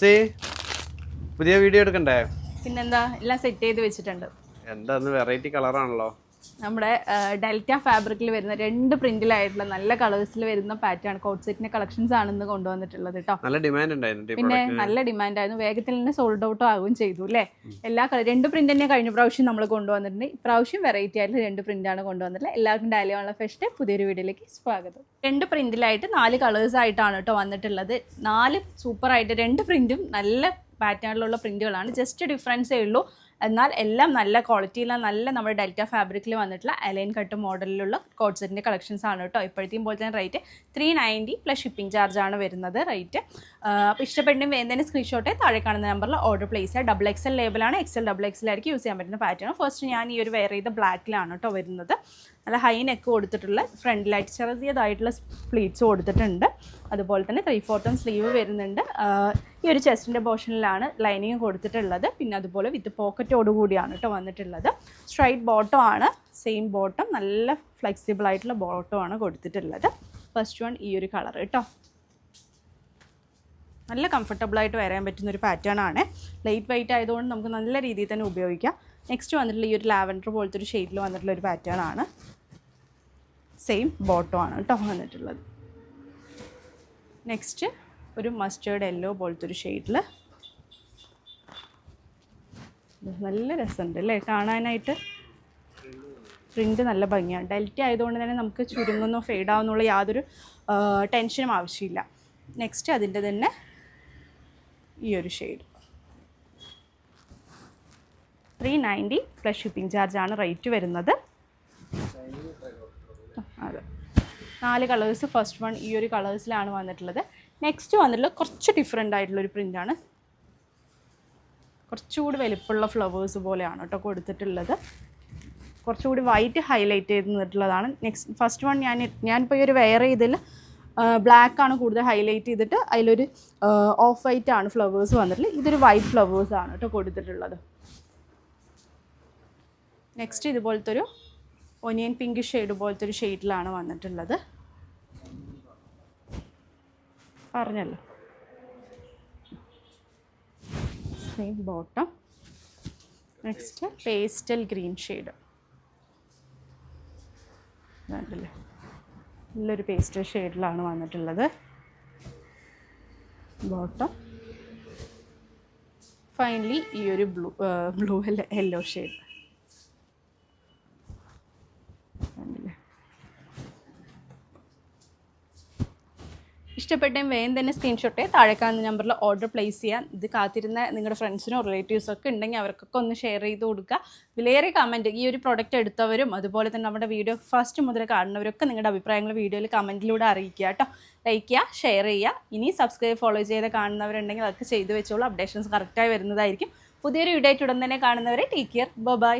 C പുതിയ video എടുക്കണ്ടേ? പിന്നെന്താ എല്ലാം സെറ്റ് ചെയ്ത് വെച്ചിട്ടുണ്ട്. എന്താ വെറൈറ്റി കളറാണല്ലോ നമ്മുടെ ഡെൽറ്റ ഫാബ്രിക്കിൽ വരുന്ന രണ്ട് പ്രിന്റിലായിട്ടുള്ള നല്ല കളേഴ്സിൽ വരുന്ന പാറ്റേൺ കോട്ട് സെറ്റിന്റെ കളക്ഷൻസ് ആണ് ഇന്ന് കൊണ്ടുവന്നിട്ടുള്ളത് കേട്ടോ നല്ല ഡിമാൻഡ് ഉണ്ടായിരുന്നു പിന്നെ നല്ല ഡിമാൻഡ് ആയിരുന്നു. വേഗത്തിൽ തന്നെ സോൾഡ് ഔട്ട് ആവുകയും ചെയ്തു അല്ലേ എല്ലാ കളർ രണ്ട് പ്രിന്റ് തന്നെ കഴിഞ്ഞ പ്രാവശ്യം നമ്മൾ കൊണ്ടുവന്നിട്ടുണ്ട്. ഇപ്രാവശ്യം വെറൈറ്റി ആയിട്ട് രണ്ട് പ്രിന്റ് ആണ് കൊണ്ടുവന്നിട്ടുള്ളത്. എല്ലാവർക്കും ഡാലിയുള്ള ഫെസ്റ്റ് പുതിയൊരു വീഡിയോയിലേക്ക് സ്വാഗതം. രണ്ട് പ്രിന്റിലായിട്ട് നാല് കളേഴ്സ് ആയിട്ടാണ് കേട്ടോ വന്നിട്ടുള്ളത്. നാല് സൂപ്പർ ആയിട്ട് രണ്ട് പ്രിന്റും നല്ല പാറ്റേണിലുള്ള പ്രിന്റുകളാണ് ജസ്റ്റ് ഡിഫറൻസേ ഉള്ളൂ. എന്നാൽ എല്ലാം നല്ല ക്വാളിറ്റിയിലുള്ള നല്ല നമ്മുടെ ഡെൽറ്റ ഫാബ്രിക്കിൽ വന്നിട്ടുള്ള അലൈൻ കട്ട് മോഡലിലുള്ള കോട്ട് സെറ്റിന്റെ കളക്ഷൻസ് ആണ് കേട്ടോ. ഇപ്പോഴത്തെയും പോലെ തന്നെ rate three ninety plus shipping charge ആണ് വരുന്നത് റേറ്റ് അപ്പോൾ ഇഷ്ടപ്പെടുന്ന വേണ്ടതിന് സ്ക്രീൻഷോട്ടെ താഴെ കാണുന്ന നമ്പറിൽ ഓർഡർ പ്ലേസ് ചെയ്യുക. ഡബിൾ എക്സ് എൽ ലേബിളാണ് എക്സ് എൽ ഡബിൾ എക്സിലായിരിക്കും യൂസ് ചെയ്യാൻ പറ്റുന്ന പാറ്റേൺ ഫസ്റ്റ് ഞാൻ ഈ ഒരു വെയർ ചെയ്ത ബ്ലാക്കിലാണ് കേട്ടോ വരുന്നത്. നല്ല ഹൈ നെക്ക് കൊടുത്തിട്ടുള്ള ഫ്രണ്ടിലായിട്ട് ചെറിയതായിട്ടുള്ള പ്ലീറ്റ്സ് കൊടുത്തിട്ടുണ്ട്. അതുപോലെ തന്നെ ത്രീ ഫോർത്തും സ്ലീവ് വരുന്നുണ്ട്. ഈ ഒരു ചെസ്റ്റിന്റെ പോർഷനിലാണ് ലൈനിങ് കൊടുത്തിട്ടുള്ളത്. പിന്നെ അതുപോലെ വിത്ത് പോക്കറ്റോട് കൂടിയാണ് കേട്ടോ വന്നിട്ടുള്ളത്. സ്ട്രൈറ്റ് ബോട്ടം ആണ്. സെയിം ബോട്ടം നല്ല ഫ്ലെക്സിബിൾ ആയിട്ടുള്ള ബോട്ടം ആണ് കൊടുത്തിട്ടുള്ളത്. ഫസ്റ്റ് വൺ ഈ ഒരു കളർ കേട്ടോ നല്ല കംഫർട്ടബിൾ ആയിട്ട് വരാൻ പറ്റുന്ന ഒരു പാറ്റേൺ ആണ്. ലൈറ്റ് വെയിറ്റ് ആയതുകൊണ്ട് നമുക്ക് നല്ല രീതിയിൽ തന്നെ ഉപയോഗിക്കാം. നെക്സ്റ്റ് വന്നിട്ടുള്ള ഈ ഒരു ലാവൻഡർ പോലത്തെ ഒരു ഷെയ്ഡിൽ വന്നിട്ടുള്ള ഒരു പാറ്റേൺ ആണ്. സെയിം ബോട്ടം ആണ് കേട്ടോ വന്നിട്ടുള്ളത്. നെക്സ്റ്റ് ഒരു മസ്റ്റേർഡ് യെല്ലോ പോലത്തെ ഒരു ഷെയ്ഡിൽ നല്ല രസമുണ്ട് അല്ലേ? കാണാനായിട്ട് പ്രിന്റ് നല്ല ഭംഗിയാണ് ഡെൽറ്റ ആയതുകൊണ്ട് തന്നെ നമുക്ക് ചുരുങ്ങുന്നോ ഫെയ്ഡ് ആവുന്നുള്ള യാതൊരു ടെൻഷനും ആവശ്യമില്ല. നെക്സ്റ്റ് അതിന്റെ തന്നെ ഈ ഒരു shade three ninety plus shipping ചാർജാണ് rate വരുന്നത്. അതെ. നാല് കളേഴ്സ് ഫസ്റ്റ് വൺ ഈ ഒരു കളേഴ്സിലാണ് വന്നിട്ടുള്ളത്. നെക്സ്റ്റ് വന്നിട്ടുള്ളത് കുറച്ച് ഡിഫറെന്റ് ആയിട്ടുള്ളൊരു പ്രിന്റാണ് കുറച്ചുകൂടി വലിപ്പമുള്ള ഫ്ലവേഴ്സ് പോലെയാണ് കേട്ടോ കൊടുത്തിട്ടുള്ളത്. കുറച്ചുകൂടി വൈറ്റ് ഹൈലൈറ്റ് ചെയ്ത് നിന്നിട്ടുള്ളതാണ് നെക്സ്റ്റ് ഫസ്റ്റ് വൺ ഞാൻ ഞാനിപ്പോൾ ഈ ഒരു വെയർ ചെയ്തതിൽ ബ്ലാക്ക് ആണ് കൂടുതൽ ഹൈലൈറ്റ് ചെയ്തിട്ട് അതിലൊരു ഓഫ് വൈറ്റ് ആണ് ഫ്ലവേഴ്സ് വന്നിട്ടുള്ളത്. ഇതൊരു വൈറ്റ് ഫ്ലവേഴ്സ് ആണ് കേട്ടോ കൊടുത്തിട്ടുള്ളത്. നെക്സ്റ്റ് ഇതുപോലത്തെ ഒരു ഒനിയൻ പിങ്ക് ഷെയ്ഡ് പോലത്തെ ഒരു ഷെയ്ഡിലാണ് വന്നിട്ടുള്ളത്. പറഞ്ഞല്ലോ. Same bottom next pastel green shade നല്ലൊരു പേസ്റ്റൽ ഷെയ്ഡിലാണ് വന്നിട്ടുള്ളത്. ബോട്ടം ഫൈനലി ഈ ഒരു ബ്ലൂ ബ്ലൂ അല്ല യെല്ലോ ഷെയ്ഡ് ഇഷ്ടപ്പെട്ടയും വേഗം തന്നെ സ്ക്രീൻഷോട്ടെ താഴെ കാണുന്ന നമ്പറിൽ ഓർഡർ പ്ലേസ് ചെയ്യാൻ. ഇത് കാത്തിരുന്ന നിങ്ങളുടെ ഫ്രണ്ട്സിനോ റിലേറ്റീവ്സോ ഒക്കെ ഉണ്ടെങ്കിൽ അവർക്കൊക്കെ ഒന്ന് ഷെയർ ചെയ്ത് കൊടുക്കുക. വിലയേറെ കമന്റ് ഈ ഒരു പ്രോഡക്റ്റ് എടുത്തവരും അതുപോലെ തന്നെ നമ്മുടെ വീഡിയോ ഫസ്റ്റ് മുതൽ കാണുന്നവരൊക്കെ നിങ്ങളുടെ അഭിപ്രായങ്ങൾ വീഡിയോയിൽ കമന്റിലൂടെ അറിയിക്കുക കേട്ടോ ലൈക്ക് ചെയ്യുക ഷെയർ ചെയ്യുക. ഇനി സബ്സ്ക്രൈബ് ഫോളോ ചെയ്ത് കാണുന്നവരുണ്ടെങ്കിൽ അതൊക്കെ ചെയ്തു വെച്ചോളൂ. അപ്ഡേഷൻസ് കറക്റ്റായി വരുന്നതായിരിക്കും. പുതിയൊരു വീഡിയോ ആയിട്ട് ഉടൻ തന്നെ കാണുന്നവരെ ടേക്ക് കെയർ ബൈ